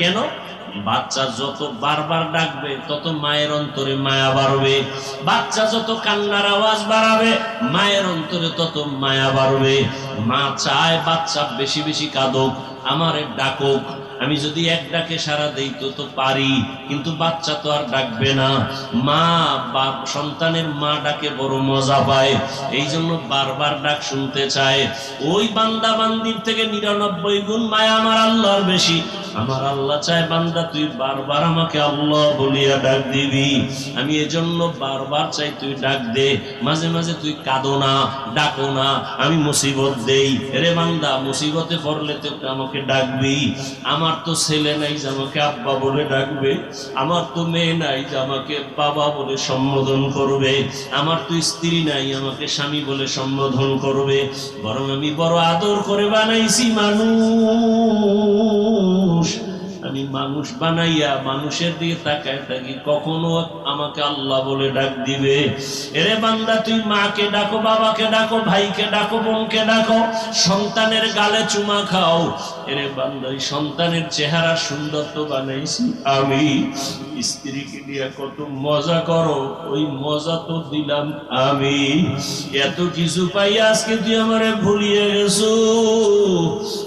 কেন? বাচ্চা যত বারবার ডাকবে, তত মায়ের অন্তরে মায়া বাড়বে। বাচ্চা যত কান্নার আওয়াজ বাড়াবে, মায়ের অন্তরে তত মায়া বাড়বে। মা চায় বাচ্চা বেশি বেশি কাঁদুক, আমারে ডাকুক। আমি যদি এক ডাকে সারা দেই তো তো পারি, কিন্তু বাচ্চা তো আর ডাকবে না। মা বাপ সন্তানের মা ডাকে বড় মজা পায় এই জন্য বারবার ডাক শুনতে চায়। ওই বান্দা বান্দির থেকে নিরানব্বই গুণ মায়া আমার আল্লাহর বেশি। আমার আল্লাহ চায়, বান্দা, তুই বারবার আমাকে আল্লাহ বলিয়া ডাক দিবি আমি এজন্য বারবার চাই তুই ডাক দে। মাঝে মাঝে তুই কাঁদো না, ডাকো না, আমি মুসিবত দেই। রে বান্দা, মুসিবতে পড়লে তো আমাকে ডাকবি। আমার তো ছেলে নাই যে আমাকে আব্বা বলে ডাকবে। আমার তো মেয়ে নাই যে আমাকে বাবা বলে সম্বোধন করবে। আমার তো স্ত্রী নাই আমাকে স্বামী বলে সম্বোধন করবে। বরং আমি বড় আদর করে বানাইছি মানুষ। আমি মানুষ বানাইয়া মানুষের দিকে তাকায় থাকি, কখনো আমাকে আল্লাহ বলে ডাক দিবে। এরে বান্দা, তুই মাকে ডাকো, বাবাকে ডাকো, ভাইকে ডাকো, বোনকে ডাকো, সন্তানের গালে চুমা খাও। এরে বান্দা সন্তানের চেহারা সুন্দর তো বানাইছি আমি। স্ত্রীকে নিয়ে কত মজা করো, ওই মজা তো দিলাম আমি। এত কিছু পাই আজকে তুই আমারে ভুলিয়ে গেছো।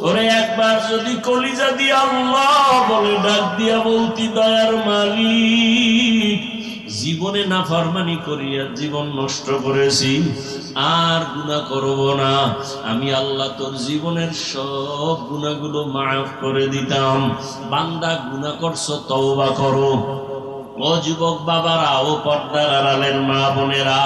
ওরে একবার যদি কলিজা দিয়ে আল্লাহ বলে ডাক দিয়া বলতি, দয়ার মালিক, জীবনে না ফরমানি করিয়া জীবন নষ্ট করেছি, আর গুণা করব না। আমি আল্লাহ তোর জীবনের সব গুণাগুলো মাফ করে দিতাম। বান্দা গুণা করছ, তওবা করো। ও যুবক বাবারা, ও পর্দার আড়ালের মা বোনেরা,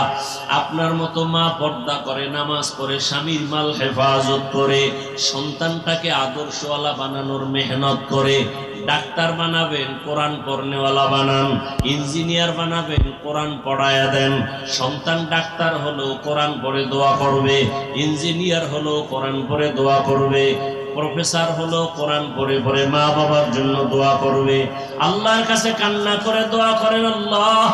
আপনার মতো মা পর্দা করে, নামাজ পড়ে, স্বামীর মাল হেফাজত করে, সন্তানটাকে আদর্শওয়ালা বানানোর মেহনত করে ডাক্তার বানাবেন, কোরআন পড়নেওয়ালা বানান, ইঞ্জিনিয়ার বানাবেন, কোরআন পড়ায়া দেন। সন্তান ডাক্তার হলো কোরআন পড়ে দোয়া করবে, ইঞ্জিনিয়ার হলো কোরআন পড়ে দোয়া করবে, প্রফেসর হলো কোরআন পড়ে পড়ে মা বাবার জন্য দোয়া করবে। আল্লাহর কাছে কান্না করে দোয়া করেন, আল্লাহ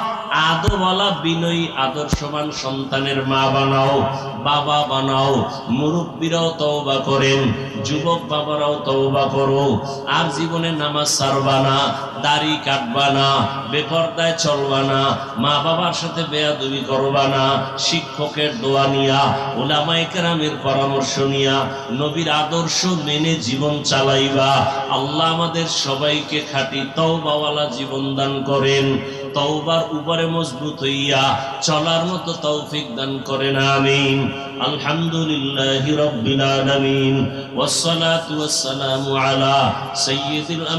আদোওয়ালা বিনয়ী, আদর্শবান সন্তানের মা বানাও, বাবা বানাও, মুরব্বীরাও তওবা করেন, যুবক বাবারাও তওবা করো, আর জীবনে নামাজ সারবা না, দাড়ি কাটবা না, বেপর্দায় চলবা না, মা বাবার সাথে বেয়াদবি করবা না, শিক্ষকের দোয়া নিয়া ওলামায়ে কেরামের পরামর্শ নিয়া, নবীর আদর্শ মেনে জীবন চালাইবা, আল্লাহ আমাদের সবাইকে খাঁটি তওবাওয়ালা জীবন দান করেন। তওবার উপরে মজবুত হইয়া চলার মতো তৌফিক দান করেন, আমিন। আলহামদুলিল্লাহি রাব্বিল আলামিন। আলা